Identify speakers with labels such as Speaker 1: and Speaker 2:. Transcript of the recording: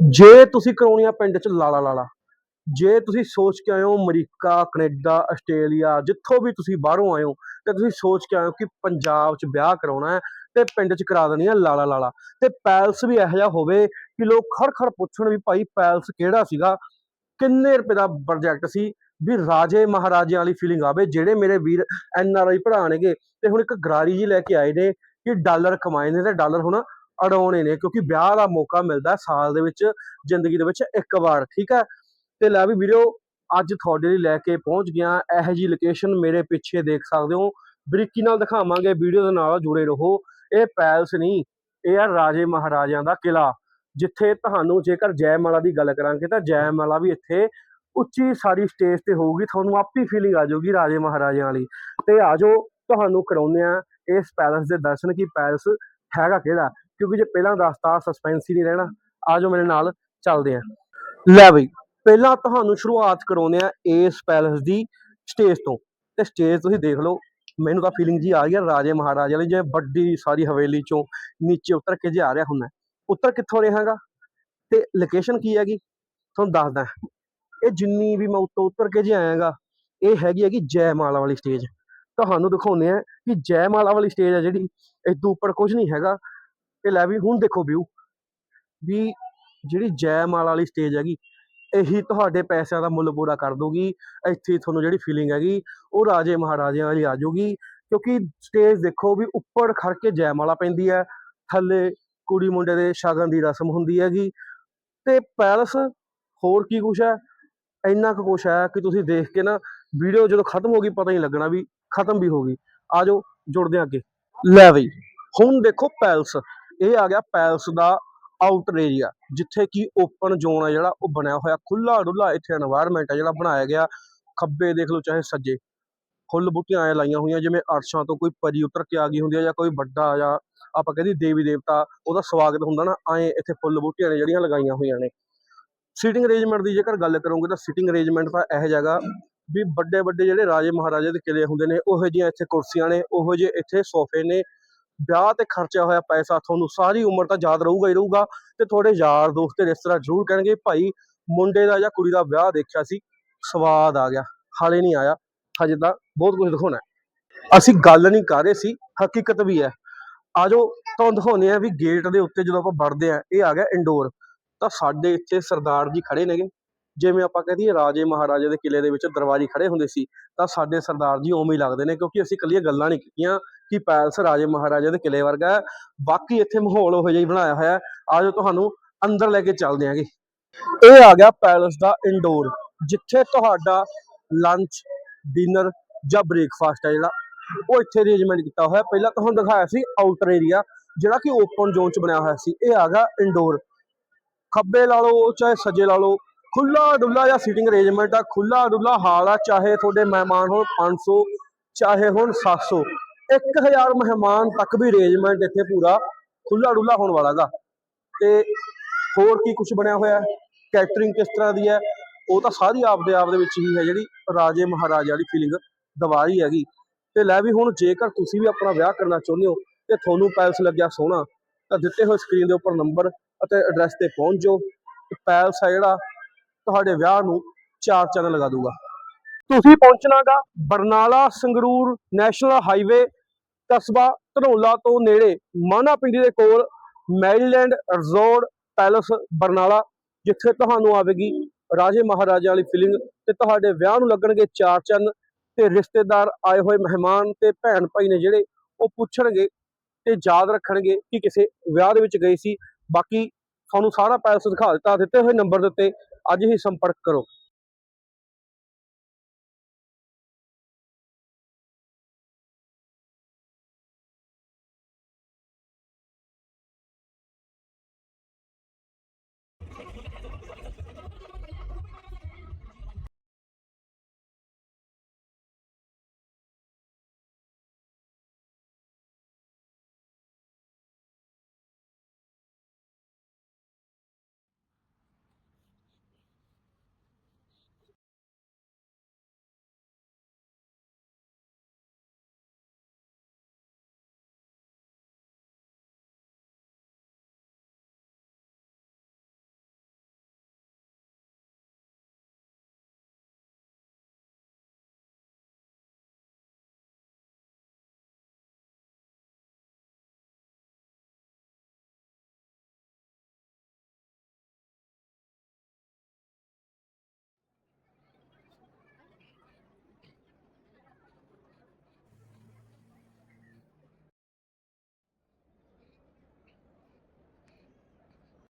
Speaker 1: ਜੇ ਤੁਸੀਂ ਕਰਾਉਣੀ ਆ ਪਿੰਡ 'ਚ ਲਾਲਾ ਲਾਲਾ, ਜੇ ਤੁਸੀਂ ਸੋਚ ਕੇ ਆਏ ਹੋ ਅਮਰੀਕਾ, ਕੈਨੇਡਾ, ਆਸਟ੍ਰੇਲੀਆ, ਜਿੱਥੋਂ ਵੀ ਤੁਸੀਂ ਬਾਹਰੋਂ ਆਏ ਹੋ, ਤੇ ਤੁਸੀਂ ਸੋਚ ਕੇ ਆਏ ਹੋ ਕਿ ਪੰਜਾਬ 'ਚ ਵਿਆਹ ਕਰਾਉਣਾ ਹੈ, ਤੇ ਪਿੰਡ 'ਚ ਕਰਾ ਦੇਣੀ ਆ ਲਾਲਾ ਲਾਲਾ, ਤੇ ਪੈਲਸ ਵੀ ਇਹੋ ਜਿਹਾ ਹੋਵੇ ਕਿ ਲੋਕ ਖੜ ਖੜ ਪੁੱਛਣ ਵੀ ਭਾਈ ਪੈਲਸ ਕਿਹੜਾ ਸੀਗਾ, ਕਿੰਨੇ ਰੁਪਏ ਦਾ ਪ੍ਰੋਜੈਕਟ ਸੀ ਵੀ ਰਾਜੇ ਮਹਾਰਾਜਿਆਂ ਵਾਲੀ ਫੀਲਿੰਗ ਆਵੇ, ਜਿਹੜੇ ਮੇਰੇ ਵੀਰ ਐਨ ਆਰ ਆਈ ਪੜਾਣਗੇ ਤੇ ਹੁਣ ਇੱਕ ਗਰਾਰੀ ਜੀ ਲੈ ਕੇ ਆਏ ਨੇ ਕਿ ਡਾਲਰ ਕਮਾਏ ਨੇ, ਤੇ ਡਾਲਰ ਹੁਣ ਅਡਾਉਣੇ ਨੇ, ਕਿਉਂਕਿ ਵਿਆਹ ਦਾ ਮੌਕਾ ਮਿਲਦਾ ਸਾਲ ਦੇ ਵਿੱਚ, ਜ਼ਿੰਦਗੀ ਦੇ ਵਿੱਚ ਇੱਕ ਵਾਰ, ਠੀਕ ਹੈ? ਤੇ ਲੈ ਵੀ ਵੀਡੀਓ ਅੱਜ ਤੁਹਾਡੇ ਲਈ ਲੈ ਕੇ ਪਹੁੰਚ ਗਿਆ, ਇਹੋ ਜੀ ਲੋਕੇਸ਼ਨ ਮੇਰੇ ਪਿੱਛੇ ਦੇਖ ਸਕਦੇ ਹੋ। ਬਰੀਕੀ ਨਾਲ ਦਿਖਾਵਾਂਗੇ, ਵੀਡੀਓ ਦੇ ਨਾਲ ਜੁੜੇ ਰਹੋ। ਇਹ ਪੈਲਸ ਨਹੀਂ, ਇਹ ਆ ਰਾਜੇ ਮਹਾਰਾਜਿਆਂ ਦਾ ਕਿਲਾ ਜਿੱਥੇ ਤੁਹਾਨੂੰ ਜੇਕਰ ਜੈਮਾਲਾ ਦੀ ਗੱਲ ਕਰਾਂਗੇ, ਤਾਂ ਜੈਮਾਲਾ ਵੀ ਇੱਥੇ ਉੱਚੀ ਸਾਰੀ ਸਟੇਜ ਤੇ ਹੋਊਗੀ, ਤੁਹਾਨੂੰ ਆਪੀ ਫੀਲਿੰਗ ਆ ਜਾਊਗੀ ਰਾਜੇ ਮਹਾਰਾਜਿਆਂ ਵਾਲੀ। ਤੇ ਆਜੋ ਤੁਹਾਨੂੰ ਕਰਾਉਂਦੇ ਆ ਇਸ ਪੈਲਸ ਦੇ ਦਰਸ਼ਨ ਕੀ ਪੈਲਸ ਹੈਗਾ ਕਿਹੜਾ। ਕਿਉਂਕਿ ਜੇ ਪਹਿਲਾਂ ਦੱਸਤਾ ਸਸਪੈਂਸ ਹੀ ਨਹੀਂ ਰਹਿਣਾ ਆਜੋ ਮੇਰੇ ਨਾਲ, ਚੱਲਦੇ ਆ ਲੈ ਬਈ, ਪਹਿਲਾਂ ਤੁਹਾਨੂੰ ਸ਼ੁਰੂਆਤ ਕਰਾਉਂਦੇ ਆ ਇਸ ਪੈਲਸ ਦੀ ਸਟੇਜ ਤੋਂ। ਤੇ ਸਟੇਜ ਤੁਸੀਂ ਦੇਖ ਲਓ, ਮੈਨੂੰ ਤਾਂ ਫੀਲਿੰਗ ਜੀ ਆ ਰਹੀ ਹੈ ਰਾਜੇ ਮਹਾਰਾਜੇ ਵਾਲੀ, ਜਿਵੇਂ ਵੱਡੀ ਸਾਰੀ ਹਵੇਲੀ ਚੋਂ ਨੀਚੇ ਉਤਰ ਕੇ ਜੇ ਆ ਰਿਹਾ ਹੁੰਦਾ। ਉੱਤਰ ਕਿੱਥੋਂ ਰਿਹਾ ਹੈਗਾ? ਤੇ ਲੋਕੇਸ਼ਨ ਕੀ ਹੈਗੀ? ਤੁਹਾਨੂੰ ਦੱਸਦਾ ਇਹ ਜਿੰਨੀ ਵੀ ਮੈਂ ਉੱਤੋਂ ਉਤਰ ਕੇ ਜੇ ਆਇਆਗਾ, ਇਹ ਹੈਗੀ ਹੈਗੀ ਜੈਮਾਲਾ ਵਾਲੀ ਸਟੇਜ ਤੁਹਾਨੂੰ ਦਿਖਾਉਂਦੇ ਆ ਕਿ ਜੈਮਾਲਾ ਵਾਲੀ ਸਟੇਜ ਹੈ ਜਿਹੜੀ ਇਸ ਤੋਂ ਉੱਪਰ ਕੁਝ ਨਹੀਂ ਹੈਗਾ। ਤੇ ਲੈ ਵੀ, ਹੁਣ ਦੇਖੋ ਵਿਊ, ਵੀ ਜਿਹੜੀ ਜੈ ਜੈਮਾਲਾ ਵਾਲੀ ਸਟੇਜ ਹੈਗੀ, ਇਹੀ ਤੁਹਾਡੇ ਪੈਸਿਆਂ ਦਾ ਮੁੱਲ ਪੂਰਾ ਕਰ ਦੂਗੀ ਇੱਥੇ ਤੁਹਾਨੂੰ ਜਿਹੜੀ ਫੀਲਿੰਗ ਹੈਗੀ, ਉਹ ਰਾਜੇ ਮਹਾਰਾਜਿਆਂ ਵਾਲੀ ਆ ਜਾਊਗੀ, ਕਿਉਂਕਿ ਸਟੇਜ ਦੇਖੋ ਵੀ ਉੱਪਰ ਖੜ ਕੇ ਜੈ ਮਾਲਾ ਪੈਂਦੀ ਹੈ, ਥੱਲੇ ਕੁੜੀ ਮੁੰਡੇ ਦੇ ਸ਼ਗਨ ਦੀ ਰਸਮ ਹੁੰਦੀ ਹੈਗੀ, ਤੇ ਪੈਲਸ ਹੋਰ ਕੀ ਕੁਛ ਹੈ? ਇੰਨਾ ਕੁ ਕੁਛ ਹੈ ਕਿ ਤੁਸੀਂ ਦੇਖ ਕੇ ਨਾ ਵੀਡੀਓ ਜਦੋਂ ਖਤਮ ਹੋ ਗਈ, ਪਤਾ ਨਹੀਂ ਲੱਗਣਾ ਵੀ ਖਤਮ ਵੀ ਹੋ ਗਈ। ਆ ਜਾਓ, ਜੁੜਦੇ ਹਾਂ ਅੱਗੇ। ਲੈ ਬਈ, ਹੁਣ ਦੇਖੋ ਪੈਲਸ ਇਹ ਆ ਗਿਆ ਪੈਲਸ ਦਾ ਆਊਟਰ ਏਰੀਆ ਜਿੱਥੇ ਕਿ ਓਪਨ ਜ਼ੋਨ ਹੈ ਜਿਹੜਾ, ਉਹ ਬਣਿਆ ਹੋਇਆ। ਖੁੱਲਾ ਡੁੱਲਾ ਇੱਥੇ এনवायरमेंट ਹੈ ਜਿਹੜਾ ਬਣਾਇਆ ਗਿਆ। ਖੱਬੇ ਦੇਖ ਲਓ, ਚਾਹੇ ਸੱਜੇ। ਫੁੱਲ ਬੂਟੀਆਂ ਆਏ ਲਾਈਆਂ ਹੋਈਆਂ, ਜਿਵੇਂ ਅਰਸ਼ਾਂ ਤੋਂ ਕੋਈ ਪਰੀ ਉਤਰ ਕੇ ਆ ਗਈ ਹੁੰਦੀ ਹੈ ਜਾਂ ਕੋਈ ਵੱਡਾ ਜਾਂ ਆਪਾਂ ਕਹਿੰਦੇ ਦੇਵੀ ਦੇਵਤਾ, ਉਹਦਾ ਸਵਾਗਤ ਹੁੰਦਾ ਨਾ, ਐ ਇੱਥੇ ਫੁੱਲ ਬੂਟੀਆਂ ਨੇ ਜਿਹੜੀਆਂ ਲਗਾਈਆਂ ਹੋਈਆਂ ਨੇ। ਸੀਟਿੰਗ ਅਰੇਂਜਮੈਂਟ ਦੀ ਜੇਕਰ ਗੱਲ ਕਰੋਗੇ ਤਾਂ ਸੀਟਿੰਗ ਅਰੇਂਜਮੈਂਟ ਤਾਂ ਇਹ ਜਗ੍ਹਾ ਵੀ ਵੱਡੇ ਵੱਡੇ ਜਿਹੜੇ ਰਾਜੇ ਮਹਾਰਾਜੇ ਦੇ ਕਿਲੇ ਹੁੰਦੇ ਨੇ, ਉਹੋ ਜਿਹੀਆਂ ਇੱਥੇ ਕੁਰਸੀਆਂ ਨੇ, ਉਹੋ ਜਿਹੇ ਇੱਥੇ ਸੋਫੇ ਨੇ ਵਿਆਹ ਤੇ ਖਰਚਿਆ ਹੋਇਆ ਪੈਸਾ ਤੁਹਾਨੂੰ ਸਾਰੀ ਉਮਰ ਤਾਂ ਯਾਦ ਰਹੂਗਾ ਹੀ ਰਹੂਗਾ ਤੇ ਤੁਹਾਡੇ ਯਾਰ ਦੋਸਤ ਤੇ ਰਿਸ਼ਤੇਦਾਰ ਜ਼ਰੂਰ ਕਹਿਣਗੇ, ਭਾਈ, ਮੁੰਡੇ ਦਾ ਜਾਂ ਕੁੜੀ ਦਾ ਵਿਆਹ ਦੇਖਿਆ ਸੀ, ਸਵਾਦ ਆ ਗਿਆ, ਹਾਲੇ ਨਹੀਂ ਆਇਆ, ਹਜੇ ਤਾਂ ਬਹੁਤ ਕੁਝ ਦਿਖਾਉਣਾ ਅਸੀਂ ਗੱਲ ਨਹੀਂ ਕਰ ਰਹੇ ਸੀ, ਹਕੀਕਤ ਵੀ ਹੈ। ਆਜੋ ਤੁਹਾਨੂੰ ਦਿਖਾਉਂਦੇ ਆ ਵੀ ਗੇਟ ਦੇ ਉੱਤੇ ਜਦੋਂ ਆਪਾਂ ਵੜਦੇ ਆ ਇਹ ਆ ਗਿਆ ਇੰਡੋਰ ਤਾਂ ਸਾਡੇ ਇੱਥੇ ਸਰਦਾਰ ਜੀ ਖੜੇ ਨੇਗੇ। ਜਿਵੇਂ ਆਪਾਂ ਕਹਦੇ ਰਾਜੇ ਮਹਾਰਾਜੇ ਦੇ ਕਿਲੇ ਦੇ ਵਿੱਚ ਦਰਬਾਰੀ ਖੜੇ ਹੁੰਦੇ ਸੀ, ਤਾਂ ਸਾਡੇ ਸਰਦਾਰ ਜੀ ਉਵੇਂ ਹੀ ਲੱਗਦੇ ਨੇ ਕਿਉਂਕਿ ਅਸੀਂ ਇਕੱਲੀਆਂ ਗੱਲਾਂ ਨਹੀਂ ਕੀਤੀਆਂ। ਕਿ ਪੈਲਸ ਰਾਜੇ ਮਹਾਰਾਜੇ ਦੇ ਕਿਲੇ ਵਰਗਾ ਹੈ। ਬਾਕੀ ਇੱਥੇ ਮਾਹੌਲ ਉਹ ਜਿਹਾ ਹੀ ਬਣਾਇਆ ਹੋਇਆ ਆਜੋ ਤੁਹਾਨੂੰ ਅੰਦਰ ਲੈ ਕੇ ਚੱਲਦੇ ਆਂਗੇ ਇਹ ਆ ਗਿਆ ਪੈਲਸ ਦਾ ਇੰਡੋਰ, ਜਿੱਥੇ ਤੁਹਾਡਾ ਲੰਚ ਡਿਨਰ ਜਾਂ ਬ੍ਰੇਕਫਾਸਟ ਹੈ ਜਿਹੜਾ। ਉਹ ਇੱਥੇ ਅਰੇਂਜਮੈਂਟ ਕੀਤਾ ਹੋਇਆ। ਪਹਿਲਾਂ ਤੁਹਾਨੂੰ ਦਿਖਾਇਆ ਸੀ ਆਊਟਰ ਏਰੀਆ ਜਿਹੜਾ ਕਿ ਓਪਨ ਜ਼ੋਨ ਚ ਬਣਿਆ ਹੋਇਆ ਸੀ। ਇਹ ਆ ਗਿਆ ਇੰਡੋਰ ਖੱਬੇ ਲਾ ਲਓ, ਚਾਹੇ ਸੱਜੇ ਲਾ ਲਓ। ਖੁੱਲਾ ਡੁੱਲਾ ਜਾਂ ਸੀਟਿੰਗ ਅਰੇਂਜਮੈਂਟ ਆ। ਖੁੱਲਾ ਡੁੱਲਾ ਹਾਲ ਆ, ਚਾਹੇ ਤੁਹਾਡੇ ਮਹਿਮਾਨ ਹੋਣ 500 ਚਾਹੇ ਹੁਣ 700 1000 ਮਹਿਮਾਨ ਤੱਕ ਵੀ ਅਰੇਂਜਮੈਂਟ ਇੱਥੇ ਪੂਰਾ ਖੁੱਲਾ ਡੁੱਲਾ ਹੋਣ ਵਾਲਾ ਵਾਲਾਗਾ ਤੇ ਹੋਰ ਕੀ ਕੁਝ ਬਣਿਆ ਹੋਇਆ ਕੈਟਰਿੰਗ ਕਿਸ ਤਰ੍ਹਾਂ ਦੀ ਹੈ? ਉਹ ਤਾਂ ਸਾਰੀ ਆਪਦੇ ਆਪ ਦੇ ਵਿੱਚ ਹੀ ਹੈ ਜਿਹੜੀ ਰਾਜੇ ਮਹਾਰਾਜਾ ਵਾਲੀ ਫੀਲਿੰਗ ਦਵਾ ਰਹੀ ਹੈਗੀ। ਤੇ ਲੈ ਵੀ ਹੁਣ ਜੇਕਰ ਤੁਸੀਂ ਵੀ ਆਪਣਾ ਵਿਆਹ ਕਰਨਾ ਚਾਹੁੰਦੇ ਹੋ ਤੇ ਤੁਹਾਨੂੰ ਪੈਲਸ ਲੱਗਿਆ ਸੋਹਣਾ, ਤਾਂ ਦਿੱਤੇ ਹੋਏ ਸਕਰੀਨ ਦੇ ਉੱਪਰ ਨੰਬਰ ਅਤੇ ਐਡਰੈਸ ਤੇ ਪਹੁੰਚ ਜਾਓ। ਪੈਲਸ ਹੈ ਜਿਹੜਾ, ਤੁਹਾਡੇ ਵਿਆਹ ਨੂੰ ਚਾਰ ਚੰਨ ਲਗਾ ਦੂਗਾ ਤੁਸੀਂ ਪਹੁੰਚਣਾਗਾ ਬਰਨਾਲਾ ਸੰਗਰੂਰ ਨੈਸ਼ਨਲ ਹਾਈਵੇ ਕਸਬਾ ਧਨੋਲਾ ਤੋਂ ਨੇੜੇ ਮਾਨਾ ਪਿੰਡੀ ਦੇ ਕੋਲ ਮੈਰੀਲੈਂਡ ਰਿਜ਼ੋਰਟ ਪੈਲਸ ਬਰਨਾਲਾ, ਜਿੱਥੇ ਤੁਹਾਨੂੰ ਆਵੇਗੀ ਰਾਜੇ ਮਹਾਰਾਜਾ ਵਾਲੀ ਫੀਲਿੰਗ ਤੇ ਤੁਹਾਡੇ ਵਿਆਹ ਨੂੰ ਲੱਗਣਗੇ ਚਾਰ ਚੰਨ ਤੇ ਰਿਸ਼ਤੇਦਾਰ ਆਏ ਹੋਏ ਮਹਿਮਾਨ ਤੇ ਭੈਣ ਭਾਈ ਨੇ ਜਿਹੜੇ ਉਹ ਪੁੱਛਣਗੇ ਤੇ ਯਾਦ ਰੱਖਣਗੇ ਕਿ ਕਿਸੇ ਵਿਆਹ ਦੇ ਵਿੱਚ ਗਏ ਸੀ। ਬਾਕੀ ਤੁਹਾਨੂੰ ਸਾਰਾ ਪੈਲਸ ਦਿਖਾ ਦਿੱਤਾ, ਦਿੱਤੇ ਹੋਏ ਨੰਬਰ ਦੇ ਉੱਤੇ ਅੱਜ ਹੀ ਸੰਪਰਕ ਕਰੋ।